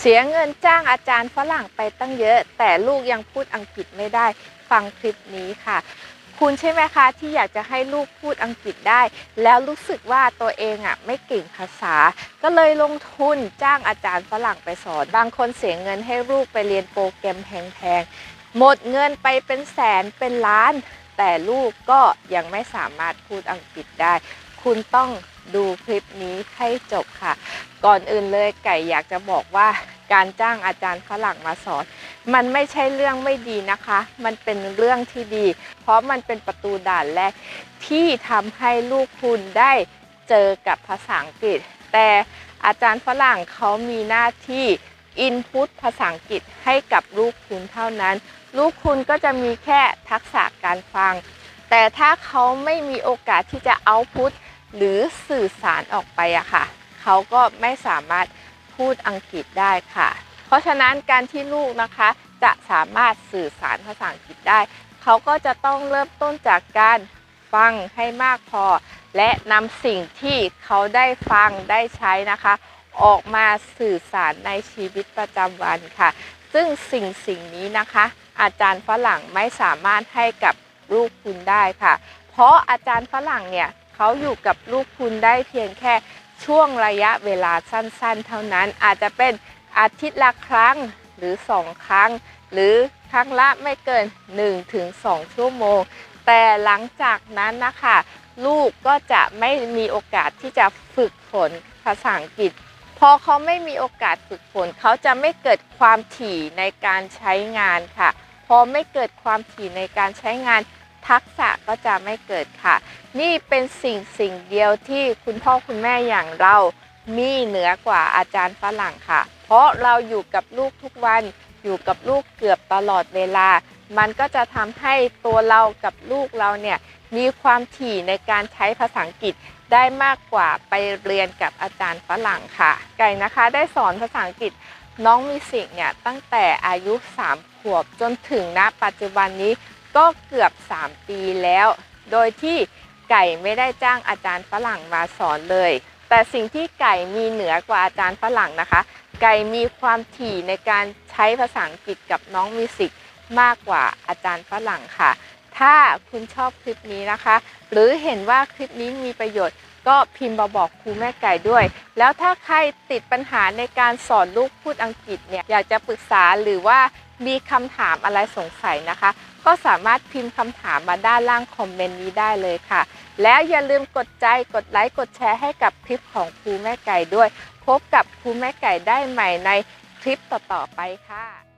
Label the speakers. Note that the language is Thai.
Speaker 1: เสียเงินจ้างอาจารย์ฝรั่งไปตั้งเยอะ แต่ลูกยังพูดอังกฤษไม่ได้ฟังคลิปนี้ค่ะ คุณใช่ไหมคะที่อยากจะให้ลูกพูดอังกฤษได้ แล้วรู้สึกว่าตัวเองอะไม่เก่งภาษา ก็เลยลงทุนจ้างอาจารย์ฝรั่งไปสอน บางคนเสียเงินให้ลูกไปเรียนโปรแกรมแพงๆหมดเงินไปเป็นแสนเป็นล้าน แต่ลูกก็ยังไม่สามารถพูดอังกฤษได้ คุณต้อง ดูคลิปนี้ให้จบค่ะ ก่อนอื่นเลยไก่อยากจะบอกว่าการจ้างอาจารย์ฝรั่งมาสอน มันไม่ใช่เรื่องไม่ดีนะคะ มันเป็นเรื่องที่ดี เพราะมันเป็นประตูด่านแรกที่ทำให้ลูกคุณได้เจอกับภาษาอังกฤษ แต่อาจารย์ฝรั่งเขามีหน้าที่อินพุตภาษาอังกฤษให้กับลูกคุณเท่านั้น ลูกคุณก็จะมีแค่ทักษะการฟัง แต่ถ้าเขาไม่มีโอกาสที่จะเอาพุต หรือสื่อสารออกไปอะค่ะ เขาก็ไม่สามารถพูดอังกฤษได้ค่ะ เพราะฉะนั้นการที่ลูกนะคะจะสามารถสื่อสารภาษาอังกฤษได้ เขาก็จะต้องเริ่มต้นจากการฟังให้มากพอ และนำสิ่งที่เขาได้ฟังได้ใช้นะคะ ออกมาสื่อสารในชีวิตประจำวันค่ะ ซึ่งสิ่งสิ่งนี้นะคะ อาจารย์ฝรั่งไม่สามารถให้กับลูกคุณได้ค่ะ เพราะอาจารย์ฝรั่งเนี่ย เขาอยู่กับลูกคุณได้เพียงแค่ช่วงระยะเวลาสั้นๆ เท่านั้นอาจจะเป็นอาทิตย์ละครั้งหรือ 2 ครั้ง หรือครั้งละไม่เกิน 1-2 ชั่วโมง แต่หลังจากนั้นนะคะลูกก็จะไม่มีโอกาสที่จะฝึกฝนภาษาอังกฤษพอเขาไม่มีโอกาสฝึกฝนเขาจะไม่เกิดความถี่ในการใช้งานค่ะ พอไม่เกิดความถี่ในการใช้งาน ทักษะก็จะไม่เกิดค่ะ นี่เป็นสิ่งสิ่งเดียวที่คุณพ่อคุณแม่อย่างเรามีเหนือกว่าอาจารย์ฝรั่งค่ะ เพราะเราอยู่กับลูกทุกวัน อยู่กับลูกเกือบตลอดเวลา มันก็จะทำให้ตัวเรากับลูกเราเนี่ยมีความถี่ในการใช้ภาษาอังกฤษได้มากกว่าไปเรียนกับอาจารย์ฝรั่งค่ะ ไก่นะคะได้สอนภาษาอังกฤษน้องมิสิกเนี่ยตั้งแต่อายุ 3 ขวบจนถึงณปัจจุบันนี้ ก็เกือบ 3 ปีแล้ว โดยที่ไก่ไม่ได้จ้างอาจารย์ฝรั่งมาสอนเลย แต่สิ่งที่ไก่มีเหนือกว่าอาจารย์ฝรั่งนะคะ ไก่มีความถี่ในการใช้ภาษาอังกฤษกับน้องมิสิกมากกว่าอาจารย์ฝรั่งค่ะ ถ้าคุณชอบคลิปนี้นะคะ หรือเห็นว่าคลิปนี้มีประโยชน์ ก็พิมพ์มาบอกครูแม่ไก่ด้วย แล้วถ้าใครติดปัญหาในการสอนลูกพูดอังกฤษเนี่ย อยากจะปรึกษาหรือว่ามีคำถามอะไรสงสัยนะคะ ก็สามารถพิมพ์คำถามมาด้านล่างคอมเมนต์นี้ได้เลยค่ะ แล้วอย่าลืมกดใจกดไลค์กดแชร์ให้กับคลิปของครูแม่ไก่ด้วย พบกับครูแม่ไก่ได้ใหม่ในคลิปต่อๆไปค่ะ